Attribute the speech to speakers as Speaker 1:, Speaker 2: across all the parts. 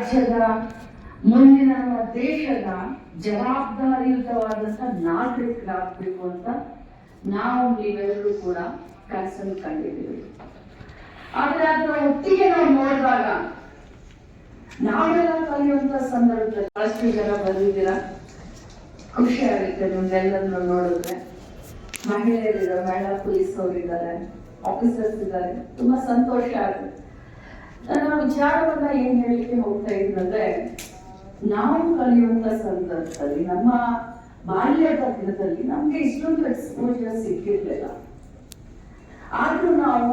Speaker 1: ರಾಜ್ಯದ ಮುಂದಿನ ನಮ್ಮ ದೇಶದ ಜವಾಬ್ದಾರಿಯುತವಾದಂತ ನಾಗರಿಕರಾಗಬೇಕು ಅಂತ ನಾವು ನೀವೆಲ್ಲರೂ ಕೂಡ ಕನಸನ್ನು ಕಂಡಿದ್ದೀವಿ ಆದ್ರೆ ಅದರ ಒಟ್ಟಿಗೆ ನಾವು ನೋಡಿದಾಗ ನಾವೆಲ್ಲ ಕಲಿಯುವಂತ ಸಂದರ್ಭದಲ್ಲಿ ಬಹಳಷ್ಟು ಜನ ಬಂದಿದ್ದೀರಾ? ಖುಷಿ ಆಗುತ್ತೆ ನಿಮ್ಗೆಲ್ಲರನ್ನು ನೋಡಿದ್ರೆ. ಮಹಿಳೆಯರಿದ್ದಾರೆ, ಮಹಿಳಾ ಪೊಲೀಸ್ ಅವರಿದ್ದಾರೆ ಆಫೀಸರ್ಸ್ ಇದ್ದಾರೆ. ತುಂಬಾ ಸಂತೋಷ ಆಗುತ್ತೆ. ನನ್ನ ವಿಚಾರವನ್ನ ಏನ್ ಹೇಳಲಿಕ್ಕೆ ಹೋಗ್ತಾ ಇದ್ರಂದ್ರೆ ನಾವು ಕಲಿಯುವಂತ ಸಂದರ್ಭದಲ್ಲಿ, ನಮ್ಮ ಬಾಲ್ಯದ ದಿನದಲ್ಲಿ ನಮ್ಗೆ ಇಷ್ಟೊಂದು ಎಕ್ಸ್ಪೋಜರ್ ಸಿಕ್ಕಿರ್ಲಿಲ್ಲ. ಆದ್ರೂ ನಾವು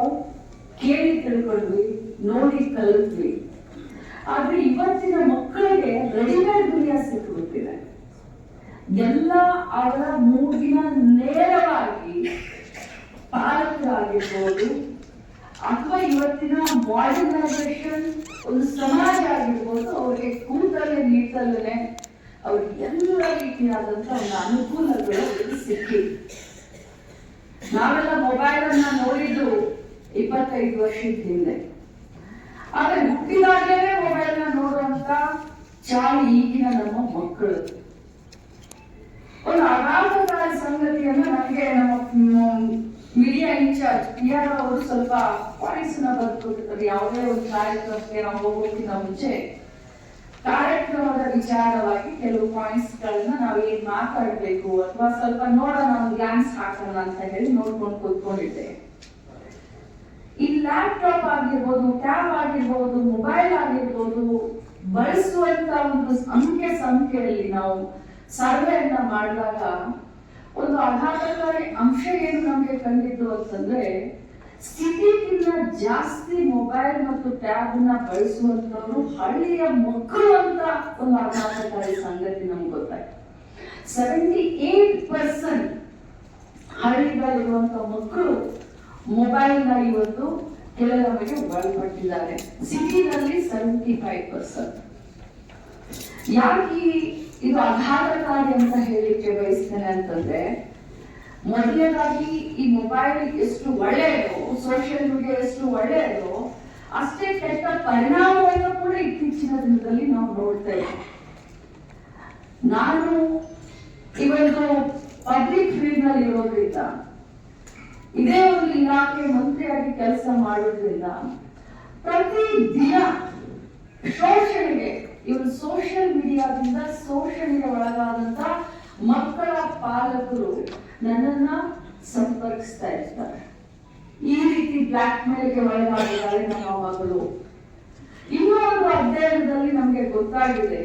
Speaker 1: ಕೇಳಿ ತಿಳ್ಕೊಂಡ್ವಿ, ನೋಡಿ ಕಲಿತ್ವಿ. ಆದ್ರೆ ಇವತ್ತಿನ ಮಕ್ಕಳಿಗೆ ರೆಡಿಮೇಡ್ ದುನಿಯಾ ಸಿಕ್ಕಿಬಿಟ್ಟಿದೆ ಎಲ್ಲ ಅವರ ಮೂಗಿನ ನೇರವಾಗಿ ಪಾಲಕರಾಗಿರ್ಬೋದು ಅಥವಾ ಇವತ್ತಿನ ಮಾಡರ್ನೈಸೇಷನ್ ಒಂದು ಸಮಾಜ ಆಗಿರ್ಬೋದು, ಅವ್ರಿಗೆ ಕೂತಲ್ಲೇ ನೀಡ್ತಲ್ಲೇ ಅವ್ರಿಗೆ ಎಲ್ಲ ರೀತಿಯಾದಂತ ಒಂದು ಅನುಕೂಲಗಳು ಸಿಕ್ಕಿ ನಾವೆಲ್ಲ ಮೊಬೈಲ್ ಅನ್ನ ನೋಡಿದ್ದು ಇಪ್ಪತ್ತೈದು ವರ್ಷದ ಹಿಂದೆ. ಆದ್ರೆ ಹುಟ್ಟಿದಾಗಲೇ ಮೊಬೈಲ್ನ ನೋಡುವಂತ ಚಾಳಿ ಈಗಿನ ನಮ್ಮ ಮಕ್ಕಳು. ಒಂದು ಆಘಾತಕಾರಿ ಸಂಗತಿಯನ್ನು ನಮಗೆ ನಮ್ಮ ಆರ್ ಅವರು ಸ್ವಲ್ಪ ವಾಯ್ಸ್ನ ಬರ್ಕೊಟ್ಟಿರ್ತಾರೆ ಯಾವುದೇ ಒಂದು ಕಾರ್ಯಕ್ರಮಕ್ಕೆ ನಾವು ಹೋಗೋಕ್ಕಿಂತ ಮುಂಚೆ ಕಾರ್ಯಕ್ರಮದ ವಿಚಾರವಾಗಿ ಕೆಲವು ಪಾಯಿಂಟ್ಸ್ ಗಳನ್ನ ನಾವು ಮಾತಾಡ್ಬೇಕು? ಅಥವಾ ಸ್ವಲ್ಪ ನೋಡೋಣ, ಒಂದು ಗ್ಲಾನ್ಸ್ ಹಾಕೋಣ ಅಂತ ಹೇಳಿ ನೋಡ್ಕೊಂಡು ಕೂತ್ಕೊಂಡಿದ್ದೆ. ಈ ಲ್ಯಾಪ್ಟಾಪ್ ಆಗಿರ್ಬೋದು ಟ್ಯಾಬ್ ಆಗಿರ್ಬೋದು ಮೊಬೈಲ್ ಆಗಿರ್ಬೋದು, ಬಳಸುವಂತ ಒಂದು ಸಂಖ್ಯೆ ಸಂಖ್ಯೆಯಲ್ಲಿ ನಾವು ಸರ್ವೆಯನ್ನ ಮಾಡಿದಾಗ ಒಂದು ಆಘಾತಕಾರಿ ಅಂಶ ಏನು ನಮಗೆ ಕಂಡಿದ್ದು ಅಂತಂದ್ರೆ ಸ್ಥಿತಿಗಿಂತ ಜಾಸ್ತಿ ಮೊಬೈಲ್ ಮತ್ತು ಟ್ಯಾಬ್ನ ಬಳಸುವಂತವರು ಹಳ್ಳಿಯ ಮಕ್ಕಳು ಅಂತ ಒಂದು ಆಘಾತಕಾರಿ ಸಂಗತಿ ನಮ್ಗೆ ಗೊತ್ತಾಯ್ತು. ಸೆವೆಂಟಿ ಏಟ್ ಪರ್ಸೆಂಟ್ ಹಳ್ಳಿಗಳಿರುವಂತ ಮಕ್ಕಳು ಮೊಬೈಲ್ನ ಇವತ್ತು ಕೆಲವರಿಗೆ ಒಳಪಟ್ಟಿದ್ದಾರೆ. ಸಿಟಿನಲ್ಲಿ ಸೆವೆಂಟಿ ಫೈವ್ ಪರ್ಸೆಂಟ್ ಯಾಕೆ ಇದು ಆಘಾತಕಾರಿ ಅಂತ ಹೇಳಿಕ್ಕೆ ಬಯಸ್ತೇನೆ ಅಂತಂದ್ರೆ, ಮೊದಲನೇದಾಗಿ ಈ ಮೊಬೈಲ್ ಎಷ್ಟು ಒಳ್ಳೆಯದು ಸೋಷಿಯಲ್ ಮೀಡಿಯಾ ಎಷ್ಟು ಒಳ್ಳೆಯದು, ಅಷ್ಟೇ ಕೆಟ್ಟ ಪರಿಣಾಮವನ್ನು ಕೂಡ ಇತ್ತೀಚಿನ ದಿನದಲ್ಲಿ ನಾವು ನೋಡ್ತಾ ಇದ್ದೀವಿ ನಾನು ಇವತ್ತು ಪಬ್ಲಿಕ್ ಫೀಲ್ಡ್ನಲ್ಲಿ ಇರೋದ್ರಿಂದ, ಇದೇ ಒಂದು ಇಲಾಖೆ ಮಂತ್ರಿಯಾಗಿ ಕೆಲಸ ಮಾಡೋದ್ರಿಂದ ಪ್ರತಿ ದಿನ ಶೋಷಣೆಗೆ ಇವರು ಸೋಷಿಯಲ್ ಮೀಡಿಯಾದಿಂದ ಶೋಷಣೆಗೆ ಒಳಗಾದಂತ ಮಕ್ಕಳ ಪಾಲಕರು ನನ್ನನ್ನ ಸಂಪರ್ಕಿಸ್ತಾ ಇರ್ತಾರೆ. ಈ ರೀತಿ ಬ್ಲಾಕ್ ಮೇಲ್ಗೆ ಒಳಗಾಗಿದ್ದಾರೆ ನಮ್ಮ ಮಗಳು. ಇನ್ನೊಂದು ಅಧ್ಯಯನದಲ್ಲಿ ನಮಗೆ ಗೊತ್ತಾಗಿದೆ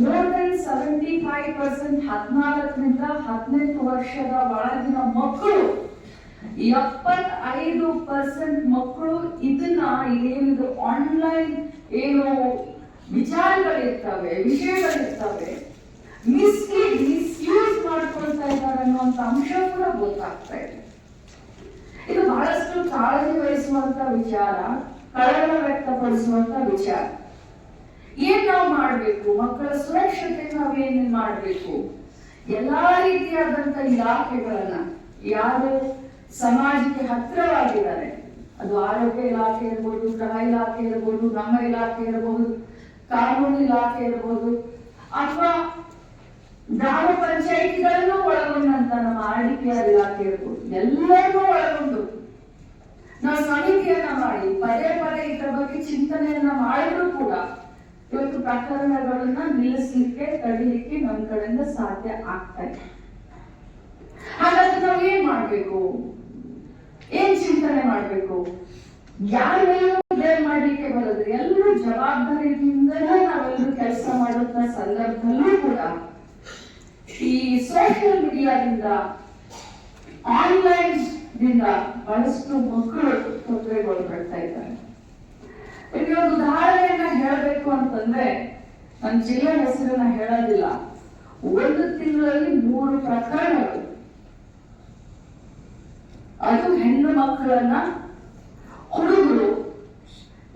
Speaker 1: more than seventy five percent ಹದಿನಾಲ್ಕರಿಂದ ಹದಿನೆಂಟು ವರ್ಷದ ಒಳಗಿನ ಮಕ್ಕಳು, ಎಪ್ಪತ್ತೈದು ಪರ್ಸೆಂಟ್ ಮಕ್ಕಳು ಇದನ್ನ ಏನಿದು ಆನ್ಲೈನ್ ಏನು ವಿಚಾರಗಳಿರ್ತವೆ, ವಿಷಯಗಳಿರ್ತವೆ. ಮಿಸ್ಲೀಡ್ ಮಿಸ್ಯೂಸ್ ಮಾಡ್ಕೊಳ್ತಾ ಇದ್ದಾರೆ ಅನ್ನುವಂತ ಅಂಶ ಕೂಡ ಗೊತ್ತಾಗ್ತಾ ಇದೆ. ಇದು ಬಹಳಷ್ಟು ಕಾಳಜಿ ವಹಿಸುವಂತ ವಿಚಾರ, ಕಳವಳ ವ್ಯಕ್ತಪಡಿಸುವಂತ ವಿಚಾರ. ಏನ್ ನಾವು ಮಾಡ್ಬೇಕು? ಮಕ್ಕಳ ಸುರಕ್ಷತೆ ನಾವು ಮಾಡ್ಬೇಕು? ಎಲ್ಲಾ ರೀತಿಯಾದಂತ ಇಲಾಖೆಗಳನ್ನ ಯಾರು ಸಮಾಜಕ್ಕೆ ಹತ್ತಿರವಾಗಿದ್ದಾರೆ? ಅದು ಆರೋಗ್ಯ ಇಲಾಖೆ ಇರ್ಬೋದು, ಗೃಹ ಇಲಾಖೆ ಇರ್ಬೋದು ನಮ್ಮ ಇಲಾಖೆ ಇರಬಹುದು ಕಾನೂನು ಇಲಾಖೆ ಇರ್ಬೋದು ಅಥವಾ ಗ್ರಾಮ ಪಂಚಾಯಿತಿಗಳನ್ನು ಒಳಗೊಂಡಂತ ನಮ್ಮ ಆರ್ ಆರ್ ಇಲಾಖೆ ಇರ್ಬೋದು. ಎಲ್ಲರನ್ನೂ ಒಳಗೊಂಡು ನಾವು ಸಮಿತಿಯನ್ನ ಮಾಡಿ, ಪದೇ ಪದೇ ಇದರ ಬಗ್ಗೆ ಚಿಂತನೆಯನ್ನ ಮಾಡಿದ್ರು ಕೂಡ ಇವತ್ತು ಪ್ರಕರಣಗಳನ್ನ ನಿಲ್ಲಿಸ್ಲಿಕ್ಕೆ, ತಡೀಲಿಕ್ಕೆ ನಮ್ಮ ಕಡೆಯಿಂದ ಸಾಧ್ಯ ಆಗ್ತಾ ಇದೆ ಹಾಗಾದ್ರೆ ನಾವು ಏನ್ ಮಾಡ್ಬೇಕು? ಏನ್ ಚಿಂತನೆ ಮಾಡ್ಬೇಕು? ಯಾರು ಬ್ಲೇಮ್ ಮಾಡ್ಲಿಕ್ಕೆ ಬರೋದು. ಎಲ್ಲರೂ ಜವಾಬ್ದಾರಿಯಿಂದಲೇ ನಾವೆಲ್ಲರೂ ಕೆಲಸ ಮಾಡುವಂತ ಸಂದರ್ಭದಲ್ಲೂ ಕೂಡ ಈ ಸೋಷಿಯಲ್ ಮೀಡಿಯಾದಿಂದ ಆನ್ಲೈನ್ ದಿಂದ ಬಹಳಷ್ಟು ಮಕ್ಕಳು ತೊಂದರೆಗೊಳಪಡ್ತಾ ಇದ್ದಾರೆ. ಇಲ್ಲಿ ಒಂದು ಉದಾಹರಣೆಯನ್ನ ಹೇಳಬೇಕು ಅಂತಂದ್ರೆ ನನ್ನ ಜಿಲ್ಲೆ ಹೆಸರನ್ನ ಹೇಳೋದಿಲ್ಲ. ಒಂದು ತಿಂಗಳಲ್ಲಿ ಮೂರು ಪ್ರಕರಣಗಳು. ಅದು ಹೆಣ್ಣು ಮಕ್ಕಳನ್ನ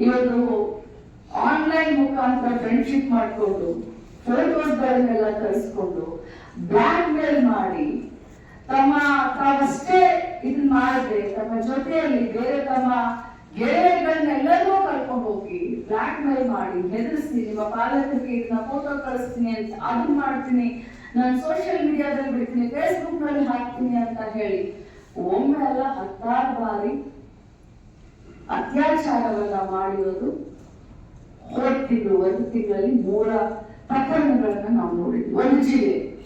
Speaker 1: ಇವತ್ತು ಆನ್ಲೈನ್ ಮುಖಾಂತರ ಫ್ರೆಂಡ್ಶಿಪ್ ಮಾಡಿಕೊಂಡು ಫೋಟೋಸ್ಗಳನ್ನೆಲ್ಲ ಕಳಿಸ್ಕೊಂಡು ಬ್ಲಾಕ್ ಮೇಲ್ ಮಾಡಿ, ತಮ್ಮ, ತಾವಷ್ಟೇ ಇದನ್ನ ಮಾಡದೆ, ತಮ್ಮ ಜೊತೆಯಲ್ಲಿ ಬೇರೆ ತಮ್ಮ ಗೆಳೆಯರನ್ನೆಲ್ಲರೂ ಕರ್ಕೊಂಡು ಹೋಗಿ ಬ್ಲಾಕ್ ಮೇಲ್ ಮಾಡಿ ಹೆದರಿಸ್ತೀನಿ, ನಿಮ್ಮ ಪಾಲಕರಿಗೆ ಇದನ್ನ ಫೋಟೋ ಕಳಿಸ್ತೀನಿ ಅಂತ ಅದು ಮಾಡ್ತೀನಿ, ನಾನು ಸೋಷಿಯಲ್ ಮೀಡಿಯಾದಲ್ಲಿ ಬಿಡ್ತೀನಿ ಫೇಸ್ಬುಕ್ನಲ್ಲಿ ಹಾಕ್ತೀನಿ ಅಂತ ಹೇಳಿ, ಒಮ್ಮೆ ಅಲ್ಲ ಹತ್ತಾರು ಬಾರಿ ಅತ್ಯಾಚಾರವನ್ನ ಮಾಡಿರೋದು ಹೋದ ತಿಂಗಳು ಒಂದು ತಿಂಗಳಲ್ಲಿ ಮೂರ ಪ್ರಕರಣಗಳನ್ನ ನಾವು ನೋಡಿದ್ವಿ. ಒಂದು ಜಿಲ್ಲೆ.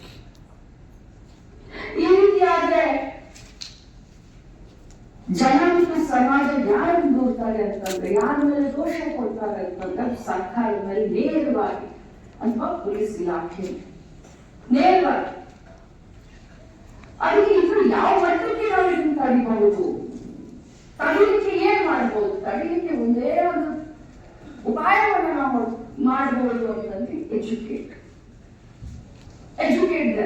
Speaker 1: ಈ ರೀತಿ ಆದ್ರೆ ಜನ ಸಮಾಜ ಯಾರು ದೂರ್ತಾರೆ ಅಂತಂದ್ರೆ, ಯಾರ ಮೇಲೆ ದೋಷ ಕೊಡ್ತಾರೆ ಅಂತಂದ್ರೆ ಸರ್ಕಾರದ ಮೇಲೆ ನೇರವಾಗಿ ಅಥವಾ ಪೊಲೀಸ್ ಇಲಾಖೆ. ನೇರವಾಗಿ. ಅದಕ್ಕೆ ಇನ್ನು ಯಾವ ಮಟ್ಟಕ್ಕೆ ನಾವು ಇದನ್ನು ತಡಿಬಹುದು? ತಡಿಲಿಕ್ಕೆ ಏನ್ ಮಾಡ್ಬೋದು? ತಡಿಲಿಕ್ಕೆ ಒಂದೇ ಒಂದು ಉಪಾಯವನ್ನು ನಾವು ಮಾಡಬಹುದು ಅಂತಂದ್ರೆ ಎಜುಕೇಟ್ ಎಜುಕೇಟ್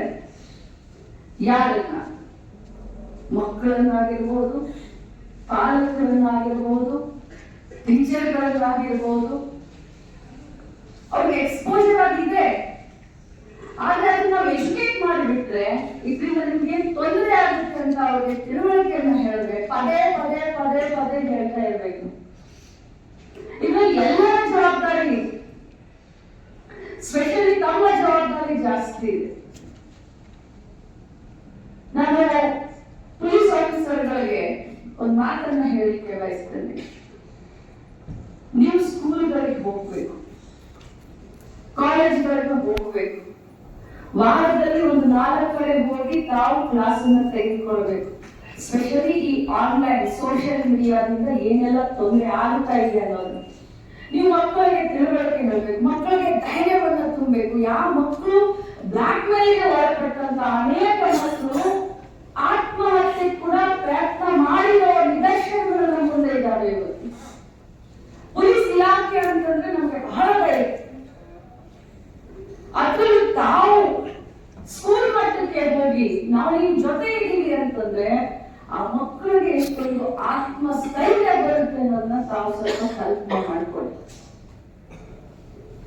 Speaker 1: ಯಾರನ್ನ? ಮಕ್ಕಳನ್ನಾಗಿರ್ಬೋದು, ಪಾಲಕರನ್ನಾಗಿರ್ಬೋದು ಟೀಚರ್ಗಳನ್ನಾಗಿರ್ಬೋದು ಅವ್ರಿಗೆ ಎಕ್ಸ್ಪೋಜರ್ ಆಗಿದೆ. ಆದ್ರೆ ಅದನ್ನ ನಾವು ಎಜುಕೇಟ್ ಮಾಡಿಬಿಟ್ರೆ ಇದರಿಂದ ನಿಮ್ಗೆ ತೊಂದರೆ ಆಗುತ್ತೆ ಅಂತ ಅವ್ರಿಗೆ ತಿಳುವಳಿಕೆಯನ್ನ ಹೇಳ್ಬೇಕು. ಪದೇ ಪದೇ ಪದೇ ಪದೇ ಹೇಳ್ತಾ ಇರ್ಬೇಕು. ಇದ್ರಲ್ಲಿ ಎಲ್ಲರ ಜವಾಬ್ದಾರಿ ಸ್ಪೆಷಲಿ ತಮ್ಮ ಜವಾಬ್ದಾರಿ ಜಾಸ್ತಿ ಇದೆ. ನಾನು ಪೊಲೀಸ್ ಆಫೀಸರ್ಗಳಿಗೆ ಒಂದು ಮಾತನ್ನ ಹೇಳಿಕೆ ಬಯಸ್ತೇನೆ. ನೀವು ಸ್ಕೂಲ್ಗಳಿಗೆ ಹೋಗ್ಬೇಕು. ಕಾಲೇಜ್ಗಳಿಗೆ ಹೋಗ್ಬೇಕು. ವಾರದಲ್ಲಿ ಒಂದು ನಾಲ್ಕು ಕಡೆ ಹೋಗಿ ತಾವು ಕ್ಲಾಸ್ ಅನ್ನ ತೆಗೆದುಕೊಳ್ಬೇಕು ಸ್ಪೆಷಲಿ ಈ ಆನ್ಲೈನ್ ಸೋಷಿಯಲ್ ಮೀಡಿಯಾದಿಂದ ಏನೆಲ್ಲ ತೊಂದರೆ ಆಗ್ತಾ ಇದೆ ಅನ್ನೋದು ನೀವು ಮಕ್ಕಳಿಗೆ ತಿಳುವಳಿಕೆ ಹೇಳ್ಬೇಕು, ಮಕ್ಕಳಿಗೆ ಧೈರ್ಯವನ್ನ ತುಂಬಬೇಕು. ಯಾವ ಮಕ್ಕಳು ಬ್ಲಾಕ್ ಮೇಲ್ಗೆ ಒಳಪಟ್ಟಂತ ಅನೇಕ ಮಕ್ಕಳು ಆತ್ಮಹತ್ಯೆ ಕೂಡ ಪ್ರಯತ್ನ ಮಾಡಿರೋ ನಿದರ್ಶನಗಳು ನಮ್ಮ ಮುಂದೆ ಇದ್ದಾವೆ ಇವತ್ತು ಪೊಲೀಸ್ ಇಲಾಖೆ ಅಂತಂದ್ರೆ ನಮಗೆ ಬಹಳ ಭಯ ಅದ್ರಲ್ಲೂ ತಾವು ಸ್ಕೂಲ್ ಮಟ್ಟಕ್ಕೆ ಹೋಗಿ ನಾವು ನಿಮ್ ಜೊತೆ ಇದ್ದೀವಿ ಅಂತಂದ್ರೆ ಆ ಮಕ್ಕಳಿಗೆ ಎಷ್ಟೊಂದು ಆತ್ಮಸ್ಥೈರ್ಯ ಬರುತ್ತೆ ಅನ್ನೋದನ್ನ ತಾವು ಸ್ವಲ್ಪ ಕಲ್ಪನೆ ಮಾಡ್ಕೊಳ್ಳಿ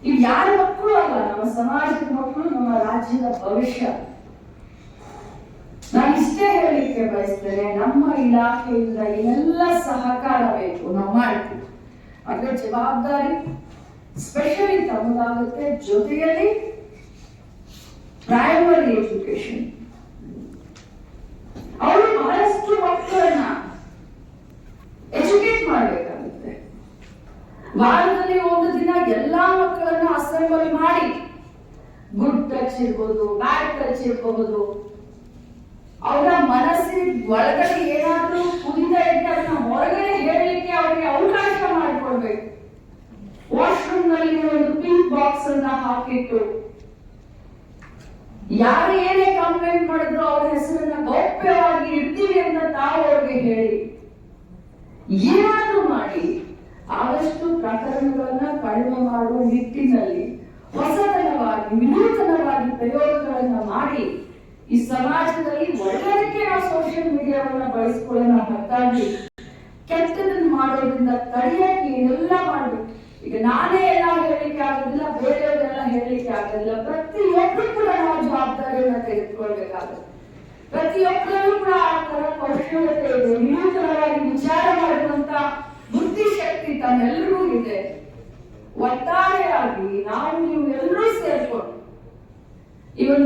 Speaker 1: ಇವ್ ಯಾರ ಮಕ್ಕಳು ಅಲ್ಲ, ನಮ್ಮ ಸಮಾಜದ ಮಕ್ಕಳು, ನಮ್ಮ ರಾಜ್ಯದ ಭವಿಷ್ಯ. ನಾನು ಇಷ್ಟೇ ಹೇಳಲಿಕ್ಕೆ ಬಯಸ್ತೇನೆ ನಮ್ಮ ಇಲಾಖೆಯಿಂದ ಎಲ್ಲ ಸಹಕಾರ ಬೇಕು ನಾವು ಮಾಡ್ತೀವಿ ಅದರ ಜವಾಬ್ದಾರಿ ಸ್ಪೆಷಲಿ ತಮ್ಮದಾಗುತ್ತೆ, ಜೊತೆಯಲ್ಲಿ ಪ್ರೈಮರಿ ಎಜುಕೇಶನ್ ಅವರು ಬಹಳಷ್ಟು ಮಕ್ಕಳನ್ನ ಎಜುಕೇಟ್ ಮಾಡಬೇಕಾಗುತ್ತೆ ವಾರದಲ್ಲಿ ಒಂದು ದಿನ ಎಲ್ಲಾ ಮಕ್ಕಳನ್ನ ಅಸೆಂಬಲ್ ಮಾಡಿ ಗುಡ್ ಟಚ್ ಇರ್ಬೋದು, ಬ್ಯಾಡ್ ಟಚ್ ಇರಬಹುದು ಅವರ ಮನಸ್ಸಿನ ಒಳಗಡೆ ಏನಾದ್ರೂ ಕುದಿತ ಇದ್ರೆ ಅದನ್ನ ಹೊರಗಡೆ ಹೇಳಲಿಕ್ಕೆ ಅವರಿಗೆ ಅವಕಾಶ ಮಾಡಿಕೊಡ್ಬೇಕು. ವಾಶ್ರೂಮ್ನಲ್ಲಿ ಒಂದು ಪಿಂಕ್ ಬಾಕ್ಸ್ ಅನ್ನ ಹಾಕಿಟ್ಟು ಯಾರು ಏನೇ ಕಂಪ್ಲೇಂಟ್ ಮಾಡಿದ್ರು ಅವ್ರ ಹೆಸರನ್ನ ಗೌಪ್ಯವಾಗಿ ಇಡ್ತೀವಿ ಅಂತ ತಾವು ಅವ್ರಿಗೆ ಹೇಳಿ, ಏನಾದ್ರೂ ಮಾಡಿ ಆದಷ್ಟು ಪ್ರಕರಣಗಳನ್ನ ಕಡಿಮೆ ಮಾಡುವ ನಿಟ್ಟಿನಲ್ಲಿ ಹೊಸತನವಾಗಿ, ವಿನೂತನವಾಗಿ ಪ್ರಯೋಗಗಳನ್ನ ಮಾಡಿ ಈ ಸಮಾಜದಲ್ಲಿ ಒಳ್ಳೆಯದಕ್ಕೆ ನಾವು ಸೋಷಿಯಲ್ ಮೀಡಿಯಾವನ್ನ ಬಳಸ್ಕೊಳ್ಳೋಣ ಹೊರತಾಗಿ ಕೆಟ್ಟದನ್ನ ಮಾಡೋದ್ರಿಂದ ತಡೆಯಕ್ಕೆ ಏನೆಲ್ಲ ಮಾಡ್ಬೇಕು. ಈಗ ನಾನೇ ಎಲ್ಲ ಹೇಳಲಿಕ್ಕೆ ಆಗೋದಿಲ್ಲ, ಬೇರೆಯವರೆಲ್ಲ ಹೇಳಲಿಕ್ಕೆ ಆಗೋದಿಲ್ಲ. ಪ್ರತಿಯೊಬ್ಬರು ಕೂಡ ನಾವು ಜವಾಬ್ದಾರಿಯನ್ನ ತೆಗೆದುಕೊಳ್ಬೇಕಾಗುತ್ತೆ. ಪ್ರತಿಯೊಬ್ಬರಲ್ಲೂ ಕೂಡ ಆ ತರ ಕೌಶಲ್ಯತೆ ಇದೆ. ವಿನೂತನವಾಗಿ ವಿಚಾರ ಮಾಡುವಂತ ಬುದ್ಧಿಶಕ್ತಿ ತನ್ನೆಲ್ಲರೂ ಇದೆ. ಒಟ್ಟಾರೆಯಾಗಿ ನಾನು ನೀವು ಎಲ್ಲರೂ ಸೇರ್ಕೊಂಡು ಒಂದು